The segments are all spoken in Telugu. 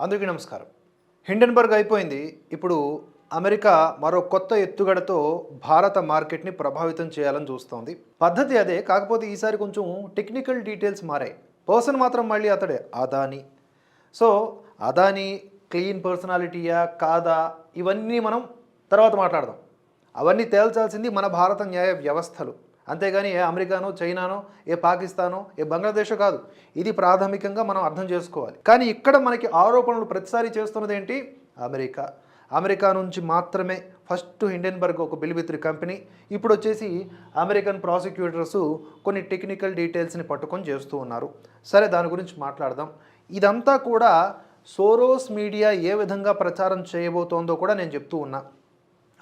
అందరికీ నమస్కారం. హిండెన్బర్గ్ అయిపోయింది. ఇప్పుడు అమెరికా మరో కొత్త ఎత్తుగడతో భారత మార్కెట్ని ప్రభావితం చేయాలని చూస్తోంది. పద్ధతి అదే కాకపోతే ఈసారి కొంచెం టెక్నికల్ డీటెయిల్స్ మారాయి. పర్సన్ మాత్రం మళ్ళీ అతడే అదాని. సో అదాని క్లీన్ పర్సనాలిటీయా కాదా? ఇవన్నీ మనం తర్వాత మాట్లాడదాం. అవన్నీ తేల్చాల్సింది మన భారత న్యాయ వ్యవస్థలు. అంతేగాని ఏ అమెరికానో చైనానో ఏ పాకిస్తానో ఏ బంగ్లాదేశో కాదు. ఇది ప్రాథమికంగా మనం అర్థం చేసుకోవాలి. కానీ ఇక్కడ మనకి ఆరోపణలు ప్రతిసారి చేస్తున్నది ఏంటి? అమెరికా. అమెరికా నుంచి మాత్రమే ఫస్ట్ హిండెన్బర్గ్ ఒక బిలిబిత్రి కంపెనీ ఇప్పుడు వచ్చేసి అమెరికన్ ప్రాసిక్యూటర్స్ కొన్ని టెక్నికల్ డీటెయిల్స్ని పట్టుకొని చేస్తూ ఉన్నారు. సరే దాని గురించి మాట్లాడదాం. ఇదంతా కూడా సోరోస్ మీడియా ఏ విధంగా ప్రచారం చేయబోతోందో కూడా నేను చెప్తూ ఉన్నా.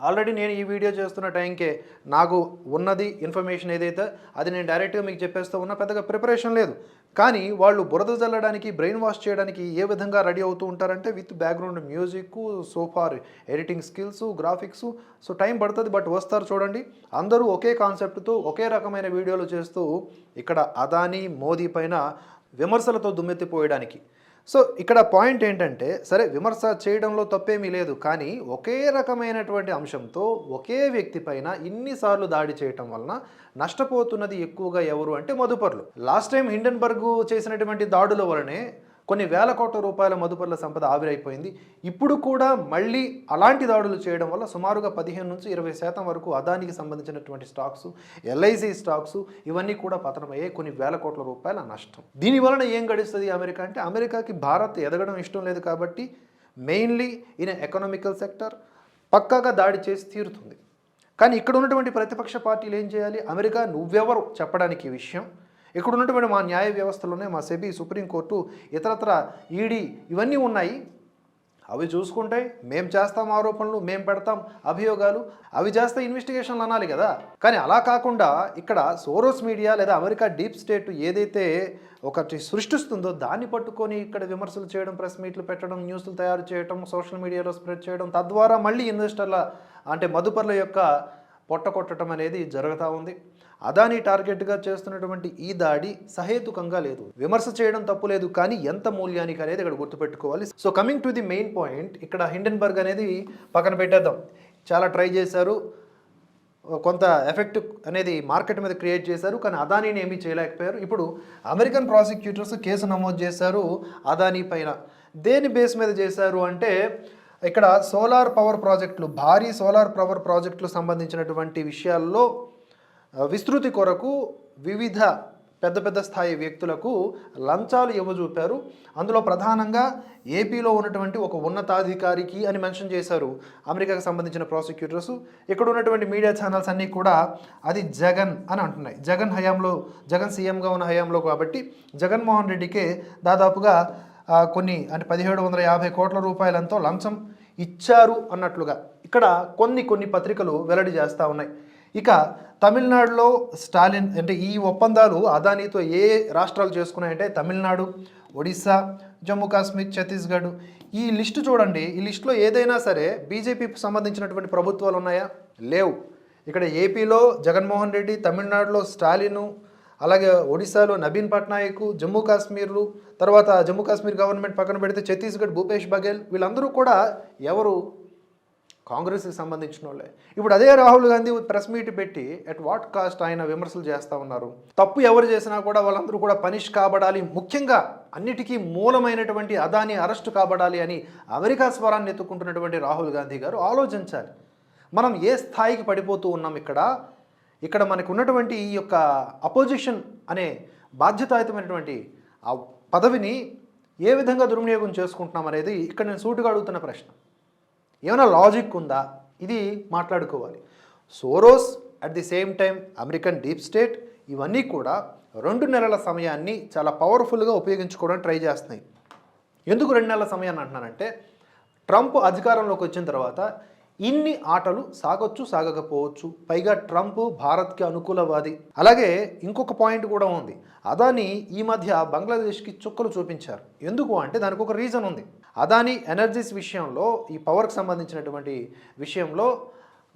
ఆల్రెడీ నేను ఈ వీడియో చేస్తున్న టైంకే నాకు ఉన్నది ఇన్ఫర్మేషన్ ఏదైతే అది నేను డైరెక్ట్గా మీకు చెప్పేస్తూ ఉన్నా పెద్దగా ప్రిపరేషన్ లేదు. కానీ వాళ్ళు బురద చల్లడానికి బ్రెయిన్ వాష్ చేయడానికి ఏ విధంగా రెడీ అవుతూ ఉంటారంటే with background music so far editing skills graphics. So time పడుతుంది బట్ వస్తారు చూడండి. అందరూ ఒకే కాన్సెప్ట్తో ఒకే రకమైన వీడియోలు చేస్తూ ఇక్కడ అదానీ మోదీ పైన విమర్శలతో దుమ్మెత్తిపోయడానికి. సో ఇక్కడ పాయింట్ ఏంటంటే సరే విమర్శ చేయడంలో తప్పేమీ లేదు కానీ ఒకే రకమైనటువంటి అంశంతో ఒకే వ్యక్తి పైన ఇన్నిసార్లు దాడి చేయటం వలన నష్టపోతున్నది ఎక్కువగా ఎవరు అంటే మదుపర్లు లాస్ట్ టైం హిండన్బర్గ్ చేసినటువంటి దాడుల వలనే కొన్ని వేల కోట్ల రూపాయల మదుపర్ల సంపద ఆవిరైపోయింది. ఇప్పుడు కూడా మళ్ళీ అలాంటి దాడులు చేయడం వల్ల సుమారుగా పదిహేను నుంచి ఇరవై శాతం వరకు అదానికి సంబంధించినటువంటి స్టాక్స్ ఎల్ఐసి స్టాక్స్ ఇవన్నీ కూడా పతనమయ్యాయి. కొన్ని వేల కోట్ల రూపాయల నష్టం. దీని వలన ఏం గడిస్తుంది అమెరికా అంటే అమెరికాకి భారత్ ఎదగడం ఇష్టం లేదు కాబట్టి మెయిన్లీ ఇన్ ఎకనామికల్ సెక్టర్ పక్కాగా దాడి చేసి తీరుతుంది. కానీ ఇక్కడ ఉన్నటువంటి ప్రతిపక్ష పార్టీలు ఏం చేయాలి? అమెరికా నువ్వెవరు చెప్పడానికి విషయం. ఇక్కడ ఉన్నటువంటి మా న్యాయ వ్యవస్థలోనే మా సెబీ సుప్రీంకోర్టు ఇతరత్ర ఈడీ ఇవన్నీ ఉన్నాయి. అవి చూసుకుంటే మేం చేస్తాం ఆరోపణలు మేం పెడతాం అభియోగాలు అవి చేస్తే ఇన్వెస్టిగేషన్లు అనాలి కదా. కానీ అలా కాకుండా ఇక్కడ సోరోస్ మీడియా లేదా అమెరికా డీప్ స్టేట్ ఏదైతే ఒకటి సృష్టిస్తుందో దాన్ని పట్టుకొని ఇక్కడ విమర్శలు చేయడం ప్రెస్ మీట్లు పెట్టడం న్యూస్లు తయారు చేయడం సోషల్ మీడియాలో స్ప్రెడ్ చేయడం తద్వారా మళ్ళీ ఇన్వెస్టర్ల అంటే మదుపర్ల యొక్క పొట్ట కొట్టడం అనేది జరుగుతూ ఉంది. అదాని టార్గెట్గా చేస్తున్నటువంటి ఈ దాడి సహేతుకంగా లేదు. విమర్శ చేయడం తప్పు లేదు కానీ ఎంత మూల్యానికి అనేది ఇక్కడ గుర్తుపెట్టుకోవాలి. So coming to the main point ఇక్కడ హిండెన్బర్గ్ అనేది పక్కన పెట్టేద్దాం. చాలా ట్రై చేశారు. కొంత ఎఫెక్ట్ అనేది మార్కెట్ మీద క్రియేట్ చేశారు కానీ అదానీని ఏమీ చేయలేకపోయారు. ఇప్పుడు అమెరికన్ ప్రాసిక్యూటర్స్ కేసు నమోదు చేశారు అదానీ పైన. దేని బేస్ మీద చేశారు అంటే ఇక్కడ సోలార్ పవర్ ప్రాజెక్టులు భారీ సోలార్ పవర్ ప్రాజెక్టులు సంబంధించినటువంటి విషయాల్లో విస్తృతి కొరకు వివిధ పెద్ద పెద్ద స్థాయి వ్యక్తులకు లంచాలు ఇవ్వజూపారు. అందులో ప్రధానంగా ఏపీలో ఉన్నటువంటి ఒక ఉన్నతాధికారికి అని మెన్షన్ చేశారు అమెరికాకు సంబంధించిన ప్రాసిక్యూటర్స్. ఇక్కడ ఉన్నటువంటి మీడియా ఛానల్స్ అన్నీ కూడా అది జగన్ అని అంటున్నాయి. జగన్ హయాంలో జగన్ సీఎంగా ఉన్న హయాంలో కాబట్టి జగన్మోహన్ రెడ్డికే దాదాపుగా కొన్ని అంటే పదిహేడు వందల యాభై కోట్ల రూపాయలంతో లంచం ఇచ్చారు అన్నట్లుగా. ఇక్కడ కొన్ని కొన్ని పత్రికలు వెల్లడి చేస్తూ ఉన్నాయి. ఇక తమిళనాడులో స్టాలిన్ అంటే ఈ ఒప్పందాలు అదానీతో ఏ రాష్ట్రాలు చేసుకున్నాయంటే తమిళనాడు ఒడిస్సా జమ్మూ కాశ్మీర్ ఛత్తీస్గఢ్. ఈ లిస్టు చూడండి. ఈ లిస్టులో ఏదైనా సరే బీజేపీకి సంబంధించినటువంటి ప్రభుత్వాలు ఉన్నాయా? లేవు. ఇక్కడ ఏపీలో జగన్మోహన్ రెడ్డి తమిళనాడులో స్టాలిను అలాగే ఒడిశాలో నవీన్ పట్నాయక్ జమ్మూ కాశ్మీర్లు తర్వాత జమ్మూ కాశ్మీర్ గవర్నమెంట్ పక్కన పెడితే ఛత్తీస్గఢ్ భూపేష్ బఘేల్ వీళ్ళందరూ కూడా ఎవరు కాంగ్రెస్కి సంబంధించిన వాళ్ళే ఇప్పుడు అదే రాహుల్ గాంధీ ప్రెస్ మీట్ పెట్టి ఎట్ వాట్ కాస్ట్ ఆయన విమర్శలు చేస్తూ ఉన్నారు? తప్పు ఎవరు చేసినా కూడా వాళ్ళందరూ కూడా పనిష్ కాబడాలి. ముఖ్యంగా అన్నిటికీ మూలమైనటువంటి అదాని అరెస్టు కాబడాలి అని అమెరికా స్వరాన్ని ఎత్తుకుంటున్నటువంటి రాహుల్ గాంధీ గారు ఆలోచించాలి. మనం ఏ స్థాయికి పడిపోతూ ఉన్నాం ఇక్కడ? ఇక్కడ మనకు ఉన్నటువంటి ఈ యొక్క అపోజిషన్ అనే బాధ్యతాయుతమైనటువంటి ఆ పదవిని ఏ విధంగా దుర్వినియోగం చేసుకుంటున్నాం అనేది ఇక్కడ నేను సూటుగా అడుగుతున్న ప్రశ్న. ఏమైనా లాజిక్ ఉందా? ఇది మాట్లాడుకోవాలి. Soros at the same time American deep state ఇవన్నీ కూడా రెండు నెలల సమయాన్ని చాలా పవర్ఫుల్గా ఉపయోగించుకోవడానికి ట్రై చేస్తున్నాయి. ఎందుకు రెండు నెలల సమయాన్ని అంటున్నానంటే ట్రంప్ అధికారంలోకి వచ్చిన తర్వాత ఇన్ని ఆటలు సాగొచ్చు సాగకపోవచ్చు. పైగా ట్రంప్ భారత్కి అనుకూలవాది. అలాగే ఇంకొక పాయింట్ కూడా ఉంది. అదాని ఈ మధ్య బంగ్లాదేశ్కి చుక్కలు చూపించారు. ఎందుకు అంటే దానికి ఒక రీజన్ ఉంది. అదాని ఎనర్జీస్ విషయంలో ఈ పవర్కి సంబంధించినటువంటి విషయంలో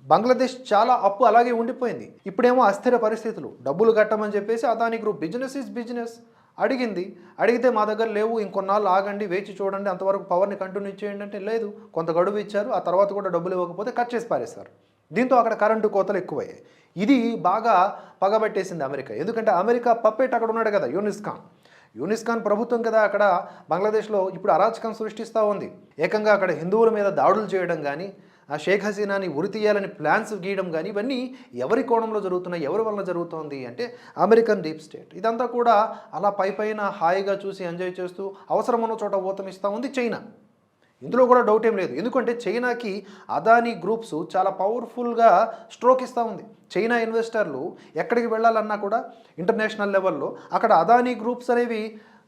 బంగ్లాదేశ్ చాలా అప్పు అలాగే ఉండిపోయింది. ఇప్పుడేమో అస్థిర పరిస్థితులు. డబ్బులు కట్టమని చెప్పేసి Adani group business is business. అడిగింది. అడిగితే మా దగ్గర లేవు ఇంకొన్నాళ్ళు ఆగండి వేచి చూడండి అంతవరకు పవర్ని కంటిన్యూ చేయండి అంటే లేదు. కొంత గడువు ఇచ్చారు ఆ తర్వాత కూడా డబ్బులు ఇవ్వకపోతే కట్ చేసి పారేస్తారు. దీంతో అక్కడ కరెంటు కోతలు ఎక్కువయ్యాయి. ఇది బాగా పగబెట్టేసింది అమెరికా. ఎందుకంటే అమెరికా పప్పేట్ అక్కడ ఉన్నాడు కదా యూనిస్కాన్. యూనిస్కాన్ ప్రభుత్వం కదా అక్కడ బంగ్లాదేశ్లో ఇప్పుడు అరాచకం సృష్టిస్తూ ఉంది. ఏకంగా అక్కడ హిందువుల మీద దాడులు చేయడం కానీ ఆ షేక్ హసీనాని ఉరి తీయాలని ప్లాన్స్ గీయడం కానీ ఇవన్నీ ఎవరి కోణంలో జరుగుతున్నాయి ఎవరి వలన జరుగుతోంది అంటే అమెరికన్ డీప్ స్టేట్. ఇదంతా కూడా అలా పై పైన హాయిగా చూసి ఎంజాయ్ చేస్తూ అవసరమున్న చోట ఊతమిస్తూ ఉంది చైనా. ఇందులో కూడా డౌట్ ఏం లేదు. ఎందుకంటే చైనాకి అదానీ గ్రూప్స్ చాలా పవర్ఫుల్గా స్ట్రోక్ ఇస్తూ ఉంది. చైనా ఇన్వెస్టర్లు ఎక్కడికి వెళ్ళాలన్నా కూడా ఇంటర్నేషనల్ లెవెల్లో అక్కడ అదానీ గ్రూప్స్ అనేవి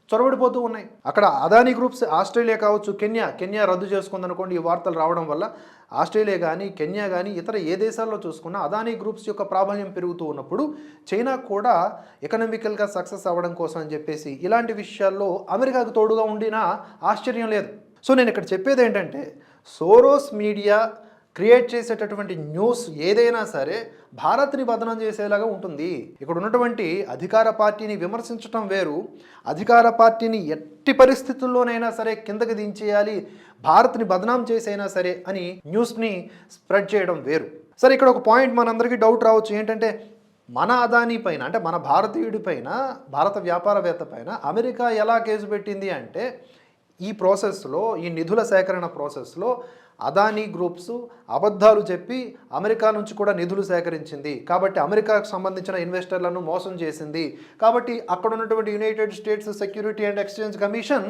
చొరబడిపోతూ ఉన్నాయి. అక్కడ అదానీ గ్రూప్స్ ఆస్ట్రేలియా కావచ్చు కెన్యా కెన్యా రద్దు చేసుకుందనుకోండి ఈ వార్తలు రావడం వల్ల ఆస్ట్రేలియా కానీ కెన్యా కానీ ఇతర ఏ దేశాల్లో చూసుకున్నా అదానీ గ్రూప్స్ యొక్క ప్రాబల్యం పెరుగుతూ ఉన్నప్పుడు చైనా కూడా ఎకనామికల్గా సక్సెస్ అవ్వడం కోసం అని చెప్పేసి ఇలాంటి విషయాల్లో అమెరికాకు తోడుగా ఉండినా ఆశ్చర్యం లేదు. సో నేను ఇక్కడ చెప్పేది ఏంటంటే సోరోస్ మీడియా క్రియేట్ చేసేటటువంటి న్యూస్ ఏదైనా సరే భారత్ని బదనం చేసేలాగా ఉంటుంది. ఇక్కడ ఉన్నటువంటి అధికార పార్టీని విమర్శించటం వేరు. అధికార పార్టీని ఎట్టి పరిస్థితుల్లోనైనా సరే కిందకి దించేయాలి భారత్ని బదనాం చేసైనా సరే అని న్యూస్ని స్ప్రెడ్ చేయడం వేరు. సరే ఇక్కడ ఒక పాయింట్ మనందరికీ డౌట్ రావచ్చు. ఏంటంటే మన అదానీ పైన అంటే మన భారతీయుడి పైన భారత వ్యాపారవేత్త పైన అమెరికా ఎలా కేసు పెట్టింది అంటే ఈ ప్రాసెస్లో ఈ నిధుల సేకరణ ప్రాసెస్లో అదానీ గ్రూప్స్ అబద్ధాలు చెప్పి అమెరికా నుంచి కూడా నిధులు సేకరించింది. కాబట్టి అమెరికాకు సంబంధించిన ఇన్వెస్టర్లను మోసం చేసింది. కాబట్టి అక్కడ ఉన్నటువంటి United States security and exchange commission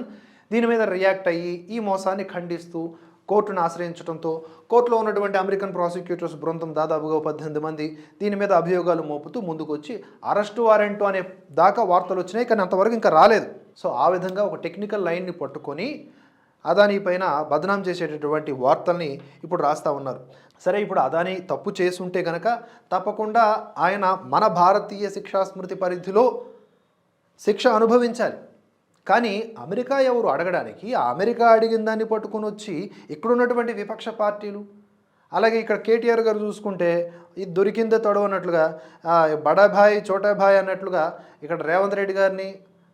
దీని మీద రియాక్ట్ అయ్యి ఈ మోసాన్ని ఖండిస్తూ కోర్టును ఆశ్రయించడంతో కోర్టులో ఉన్నటువంటి అమెరికన్ ప్రాసిక్యూటర్స్ బృందం దాదాపుగా పద్దెనిమిది మంది దీని మీద అభియోగాలు మోపుతూ ముందుకొచ్చి అరెస్టు వారెంటు వారెంట్ అనే దాకా వార్తలు వచ్చినాయి కానీ అంతవరకు ఇంకా రాలేదు. సో ఆ విధంగా ఒక టెక్నికల్ లైన్ని పట్టుకొని అదానీ పైన బదనాం చేసేటటువంటి వార్తల్ని ఇప్పుడు రాస్తా ఉన్నారు. సరే ఇప్పుడు అదానీ తప్పు చేసి ఉంటే గనక తప్పకుండా ఆయన మన భారతీయ శిక్షా స్మృతి పరిధిలో శిక్ష అనుభవించాలి. కానీ అమెరికా ఎవరు అడగడానికి? ఆ అమెరికా అడిగిన దాన్ని పట్టుకొని వచ్చి ఇక్కడున్నటువంటి విపక్ష పార్టీలు అలాగే ఇక్కడ కేటీఆర్ గారు చూసుకుంటే ఇది దొరికిందే తొడవన్నట్లుగా బడాభాయ్ చోటాభాయ్ అన్నట్లుగా ఇక్కడ రేవంత్ రెడ్డి గారిని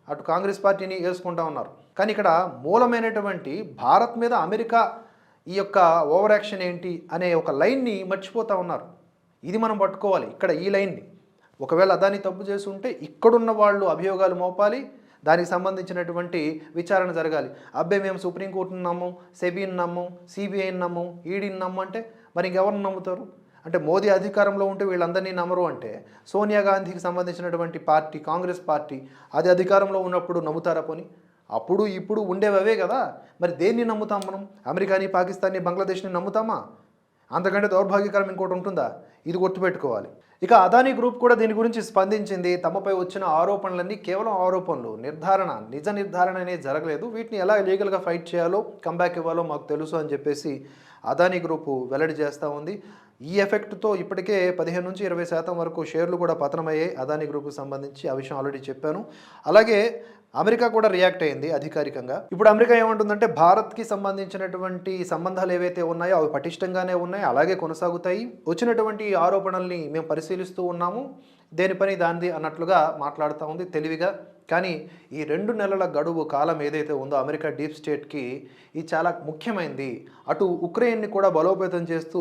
అటు కాంగ్రెస్ పార్టీని వేసుకుంటా ఉన్నారు. కానీ ఇక్కడ మూలమైనటువంటి భారత్ మీద అమెరికా ఈ యొక్క ఓవర్ యాక్షన్ ఏంటి అనే ఒక లైన్ని మర్చిపోతూ ఉన్నారు. ఇది మనం పట్టుకోవాలి ఇక్కడ ఈ లైన్ని. ఒకవేళ అదాని తప్పు చేసి ఉంటే ఇక్కడున్న వాళ్ళు అభియోగాలు మోపాలి దానికి సంబంధించినటువంటి విచారణ జరగాలి. అబ్బాయి మేము సుప్రీంకోర్టుని నమ్మం సెబీని నమ్మం సిబిఐని నమ్మం ఈడీని నమ్మం అంటే మరి ఇంకెవరిని నమ్ముతారు? అంటే మోదీ అధికారంలో ఉంటే వీళ్ళందరినీ నమ్మరు అంటే సోనియా గాంధీకి సంబంధించినటువంటి పార్టీ కాంగ్రెస్ పార్టీ అది అధికారంలో ఉన్నప్పుడు నమ్ముతారా పోని? అప్పుడు ఇప్పుడు ఉండేవే కదా. మరి దేన్ని నమ్ముతాం మనం? అమెరికాని పాకిస్తాన్ని బంగ్లాదేశ్ని నమ్ముతామా? అంతకంటే దౌర్భాగ్యకరం ఇంకోటి ఉంటుందా? ఇది గుర్తుపెట్టుకోవాలి. ఇక అదానీ గ్రూప్ కూడా దీని గురించి స్పందించింది. తమపై వచ్చిన ఆరోపణలన్నీ కేవలం ఆరోపణలు నిర్ధారణ నిజ నిర్ధారణ అనేది జరగలేదు. వీటిని ఎలా లీగల్గా ఫైట్ చేయాలో కంబ్యాక్ ఇవ్వాలో మాకు తెలుసు అని చెప్పేసి అదానీ గ్రూపు వెల్లడి చేస్తూ ఉంది. ఈ ఎఫెక్ట్తో ఇప్పటికే పదిహేను నుంచి ఇరవై శాతం వరకు షేర్లు కూడా పతనమయ్యాయి. అదానీ గ్రూప్కి సంబంధించి ఆ విషయం ఆల్రెడీ చెప్పాను. అలాగే అమెరికా కూడా రియాక్ట్ అయింది అధికారికంగా. ఇప్పుడు అమెరికా ఏమంటుందంటే భారత్కి సంబంధించినటువంటి సంబంధాలు ఏవైతే ఉన్నాయో అవి పటిష్టంగానే ఉన్నాయి అలాగే కొనసాగుతాయి. వచ్చినటువంటి ఆరోపణల్ని మేము పరిశీలిస్తూ ఉన్నాము. దేని పని దానిది అన్నట్లుగా మాట్లాడుతూ ఉంది తెలివిగా. కానీ ఈ రెండు నెలల గడువు కాలం ఏదైతే ఉందో అమెరికా డీప్ స్టేట్కి ఇది చాలా ముఖ్యమైనది అటు ఉక్రెయిన్ని కూడా బలోపేతం చేస్తూ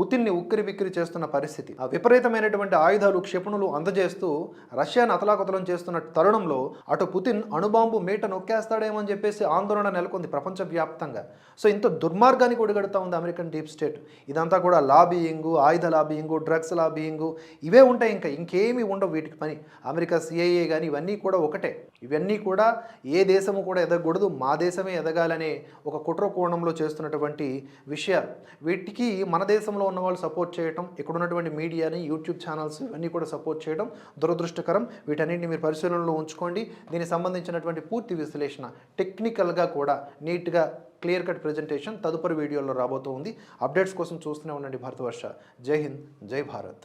పుతిన్ని ఉక్కిరి బిక్కిరి చేస్తున్న పరిస్థితి. ఆ విపరీతమైనటువంటి ఆయుధాలు క్షిపణులు అందజేస్తూ రష్యాను అతలాకుతలం చేస్తున్న తరుణంలో అటు పుతిన్ అణుబాంబు మీట నొక్కేస్తాడేమో అని చెప్పేసి ఆందోళన నెలకొంది ప్రపంచవ్యాప్తంగా. సో ఇంత దుర్మార్గానికి ఒడిగడుతూ ఉంది అమెరికన్ డీప్ స్టేట్. ఇదంతా కూడా లాబీయింగు ఆయుధ లాబీయింగ్ డ్రగ్స్ లాబీయింగు ఇవే ఉంటాయి ఇంకా. ఇంకేమీ ఉండవు వీటికి పని. అమెరికా సిఐఏ కానీ ఇవన్నీ కూడా ఒకటే. ఇవన్నీ కూడా ఏ దేశము కూడా ఎదగకూడదు మా దేశమే ఎదగాలనే ఒక కుట్ర కోణంలో చేస్తున్నటువంటి విషయాలు. వీటికి మన దేశంలో ఉన్న వాళ్ళు సపోర్ట్ చేయడం ఇక్కడ ఉన్నటువంటి మీడియాని యూట్యూబ్ ఛానల్స్ ఇవన్నీ కూడా సపోర్ట్ చేయడం దురదృష్టకరం. వీటన్నింటిని మీరు పరిశీలనలో ఉంచుకోండి. దీనికి సంబంధించినటువంటి పూర్తి విశ్లేషణ టెక్నికల్గా కూడా నీట్గా క్లియర్ కట్ ప్రజెంటేషన్ తదుపరి వీడియోలో రాబోతోంది. అప్డేట్స్ కోసం చూస్తూనే ఉండండి భారతవర్ష. జై హింద్ జై భారత్.